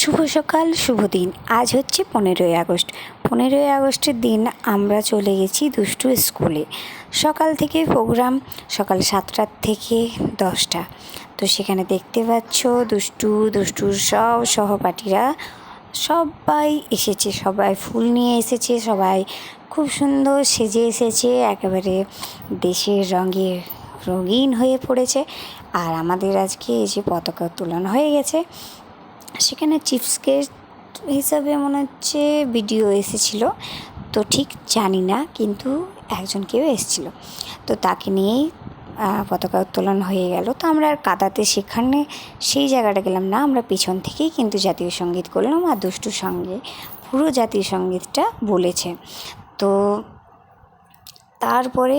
শুভ সকাল, শুভ দিন। আজ হচ্ছে পনেরোই আগস্ট। পনেরোই আগস্টের দিন আমরা চলে গেছি দুষ্টু স্কুলে। সকাল থেকে প্রোগ্রাম সকাল সাতটার থেকে দশটা। তো সেখানে দেখতে পাচ্ছ দুষ্টু, দুষ্টুর সব সহপাঠীরা সবাই এসেছে, সবাই ফুল নিয়ে এসেছে, সবাই খুব সুন্দর সেজে এসেছে, একেবারে দেশের রঙে রঙিন হয়ে পড়েছে। আর আমাদের আজকে এই যে পতাকা উত্তোলন হয়ে গেছে। সেখানে চিপস গেস্ট হিসাবে মনে হচ্ছে ভিডিও এসেছিল। তো ঠিক জানি না, কিন্তু একজন কেউ এসেছিল। তো তাকে নিয়েই পতাকা উত্তোলন হয়ে গেল। তো আমরা আর কাদাতে সেখানে সেই জায়গাটা গেলাম না। আমরা পিছন থেকেই কিন্তু জাতীয় সংগীত করলাম আর দুষ্টুর সঙ্গে পুরো জাতীয় সঙ্গীতটা বলেছে। তো তারপরে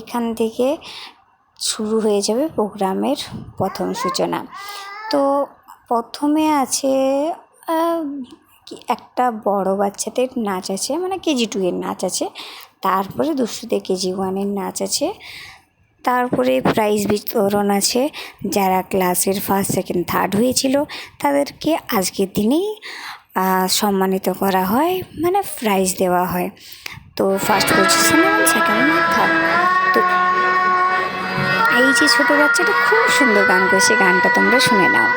এখান থেকে শুরু হয়ে যাবে প্রোগ্রামের প্রথম সূচনা। তো প্রথমে আছে একটা বড় বাচ্চাদের নাচ আছে মানে কেজি টু এর নাচ আছে। তারপরে দুষ্টুদের কেজি ওয়ানের নাচ আছে। তারপরে প্রাইজ বিতরণ আছে। যারা ক্লাসের ফার্স্ট সেকেন্ড থার্ড হয়েছিল, তাদেরকে আজকের দিনেই সম্মানিত করা হয় মানে প্রাইজ দেওয়া হয়। তো ফার্স্ট পজিশন এবং সেকেন্ড থার্ড তো এই যে ছোটো বাচ্চাটা খুব সুন্দর গান করছে, গানটা তোমরা শুনে নাও।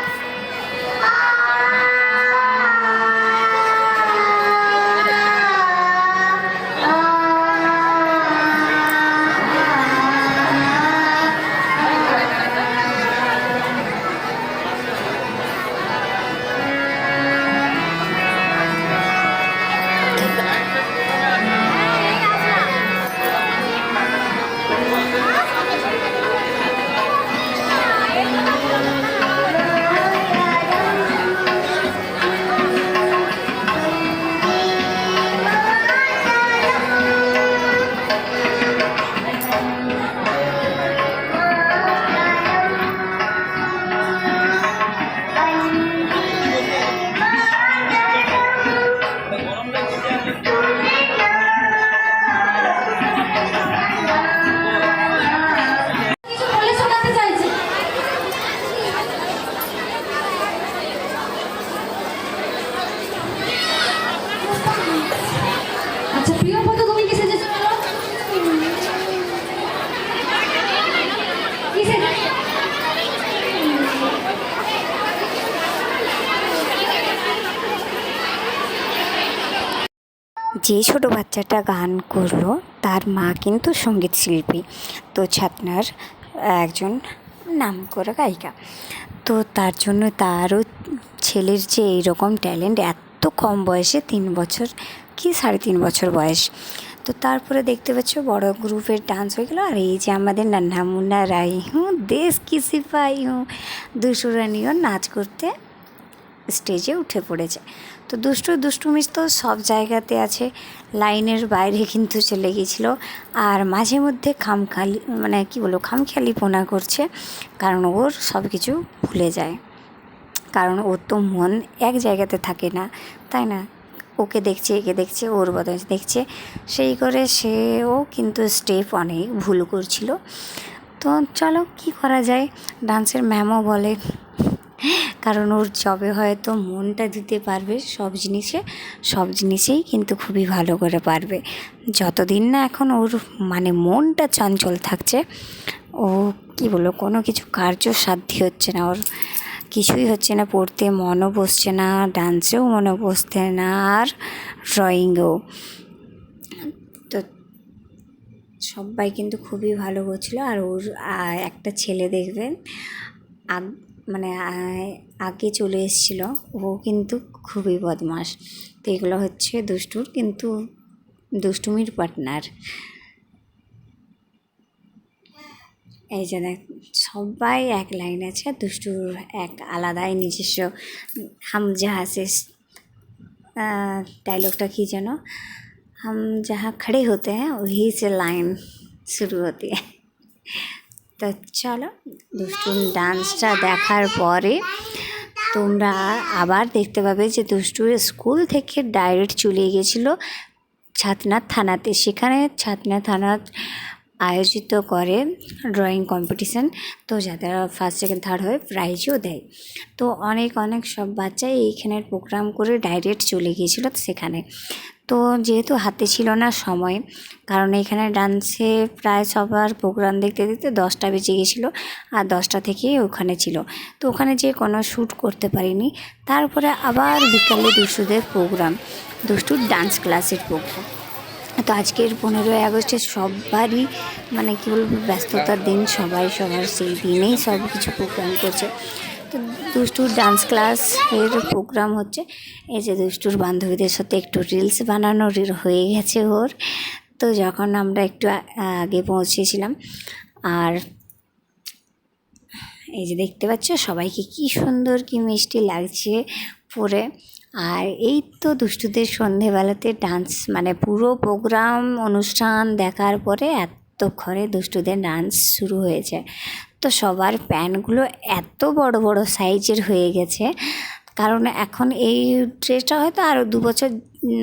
যে ছোট বাচ্চাটা গান করল, তার মা কিন্তু সংগীত শিল্পী। তো ছাতনার একজন নাম করা গায়িকা। তো তার জন্য তারও ছেলের যে এইরকম ট্যালেন্ট, এত কম বয়সে তিন বছর কি সাড়ে তিন বছর বয়স। তো তারপরে দেখতে পাচ্ছ বড় গ্রুপের ডান্স হয়ে গেলো। আর এই যে আমাদের নান্না মুন্না রাই, হুঁ, দেশ কি সিপাই হুঁ, দুশো রানিও নাচ করতে স্টেজে উঠে পড়েছে। তো দুষ্টু দুষ্টুমিস তো সব জায়গাতে আছে, লাইনের বাইরে কিন্তু চলে গিয়েছিল আর মাঝে মধ্যে খামখালি মানে কি বলব, খামখেয়ালি পোনা করছে, কারণ ওর সব কিছু ভুলে যায়। কারণ ওর তো মন এক জায়গাতে থাকে না, তাই না? ওকে দেখছে, একে দেখছে, ওর বদল দেখছে। সেই করে সেও কিন্তু স্টেপ অনেক ভুল করছিল। তো চলো, কি করা যায়? ডান্সের ম্যামও বলে কারণ ওর যবে হয়তো মনটা দিতে পারবে সব জিনিসে, সব জিনিসেই কিন্তু খুবই ভালো করে পারবে। যতদিন না এখন ওর মানে মনটা চঞ্চল থাকছে, ও কি বলব, কোনো কিছু কার্য সাধ্যি হচ্ছে না। ওর কিছুই হচ্ছে না, পড়তে মনও বসছে না, ডান্সেও মনও বসছে না, আর ড্রয়িংয়েও তো সবাই কিন্তু খুবই ভালো করছিল। আর ওর একটা ছেলে দেখবেন মানে আগে চলে এসেছিল। ও কিন্তু খুবই বদমাস তো এগুলো হচ্ছে দুষ্টুর কিন্তু দুষ্টুমির পার্টনার এই যে দেখ, সবাই এক লাইন আছে, দুষ্টুর এক আলাদাই নিজস্ব হাম জাহাসে ডায়লগটা কী যেন? হাম যাহা খড়ে হতে হ্যাঁ ওই সে লাইন শুরু হতে। তো চলো দুষ্টুর ডান্সটা দেখার পরে তোমরা আবার দেখতে পাবে যে দুষ্টুর স্কুল থেকে ডাইরেক্ট চলে গেছিল ছাতনাথ থানাতে। সেখানে ছাতনা থানার আয়োজিত করে ড্রয়িং কম্পিটিশান। তো যাদের ফার্স্ট, সেকেন্ড, থার্ড হয়ে প্রাইজও দেয়। তো অনেক অনেক সব বাচ্চাই এইখানের প্রোগ্রাম করে ডাইরেক্ট চলে গিয়েছিল সেখানে। তো যেহেতু হাতে ছিল না সময়, কারণ এখানে ডান্সে প্রায় সবার প্রোগ্রাম দেখতে দেখতে দশটা বেজে গেছিল আর দশটা থেকেই ওখানে ছিল। তো ওখানে যে কোনো শ্যুট করতে পারিনি। তারপরে আবার বিকালে দুষ্টুদের প্রোগ্রাম দুষ্টুর ডান্স ক্লাসের প্রোগ্রাম তো আজকের পনেরোই আগস্টে সবারই মানে কী বলব, ব্যস্ততার দিন সবাই সবার, সেই দিনেই সব কিছু প্রোগ্রাম করছে। তো দুষ্টুর ডান্স ক্লাসের প্রোগ্রাম হচ্ছে। এই যে দুষ্টুর বান্ধবীদের সাথে একটু রিলস বানানো হয়ে গেছে ওর। তো যখন আমরা একটু আগে পৌঁছেছিলাম, আর এই যে দেখতে পাচ্ছ সবাইকে কি সুন্দর, কি মিষ্টি লাগছে পরে। আর এই তো দুষ্টুদের সন্ধেবেলাতে ডান্স মানে পুরো প্রোগ্রাম অনুষ্ঠান দেখার পরে এতক্ষণে দুষ্টুদের ডান্স শুরু হয়েছে। তো সবার প্যান্টগুলো এত বড় বড় সাইজের হয়ে গেছে। কারণ এখন এই ড্রেসটা হয়তো আরও দু বছর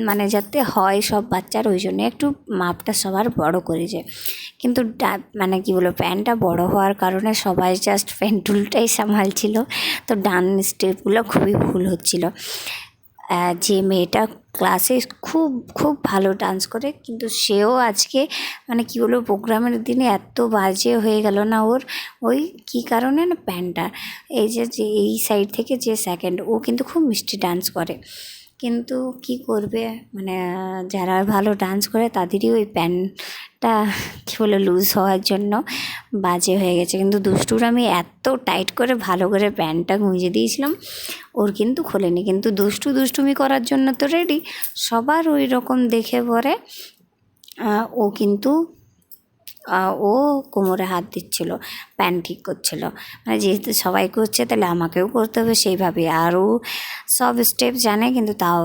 মানে যাতে হয় সব বাচ্চার, ওই জন্য একটু মাপটা সবার বড় করেছে কিন্তু মানে কি বলব, প্যান্টটা বড় হওয়ার কারণে সবাই জাস্ট প্যান্টুলটাই সামালছিল। তো ডান স্টেপগুলো খুবই ভুল হচ্ছিল। যে মেয়েটা ক্লাসে খুব খুব ভালো ডান্স করে, কিন্তু সেও আজকে মানে কি বলব প্রোগ্রামের দিনে এত বাজে হয়ে গেল না ওর। ওই কী কারণে না প্যান্টটা? এই যে এই সাইড থেকে যে সেকেন্ড ও কিন্তু খুব মিষ্টি ডান্স করে। কিন্তু কি করবে? মানে যারা ভালো ডান্স করে তাদেরই ওই প্যান্টটা কী বলে লুজ হওয়ার জন্য বাজে হয়ে গেছে। কিন্তু দুষ্টুর আমি এত টাইট করে ভালো করে প্যান্টটা গুঁজে দিয়েছিলাম, ওর কিন্তু খোলেনি। কিন্তু দুষ্টু দুষ্টুমি করার জন্য তো রেডি সবার ওই রকম দেখে পরে ও কিন্তু ও কোমরে হাত দিচ্ছিল, প্যান্ট ঠিক করছিল। মানে যেহেতু সবাই করছে, তাহলে আমাকেও করতে হবে সেইভাবে আর ও সব স্টেপ জানে, কিন্তু তাও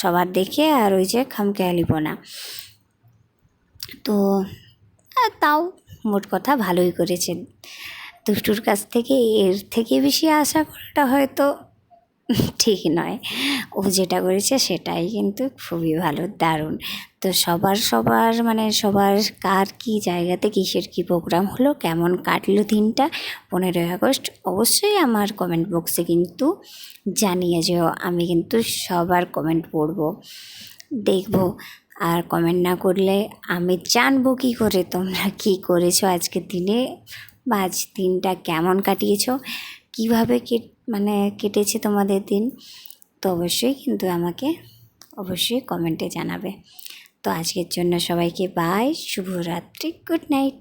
সবার দেখে, আর ওই যে খামখেয়ালিব না তো তাও মোট কথা ভালোই করেছে। দুষ্টুর কাছ থেকে, এর থেকে বেশি আশা করাটা হয়তো ঠিক নয়। ও যেটা করেছে সেটাই কিন্তু খুবই ভালো, দারুণ। তো সবার সবার মানে সবার কার কী জায়গাতে কিসের কী প্রোগ্রাম হলো, কেমন কাটলো দিনটা, পনেরোই আগস্ট, অবশ্যই আমার কমেন্ট বক্সে কিন্তু জানিয়ে যেও। আমি কিন্তু সবার কমেন্ট পড়ব, দেখব। আর কমেন্ট না করলে আমি জানব কী করে, তোমরা কী করেছ আজকের দিনে, বা আজ দিনটা কেমন কাটিয়েছো, কীভাবে মানে কেটেছে তোমাদের দিন, তো অবশ্যই কিন্তু আমাকে অবশ্যই কমেন্টে জানাবে। তো আজকের জন্য সবাইকে বাই শুভরাত্রি গুড নাইট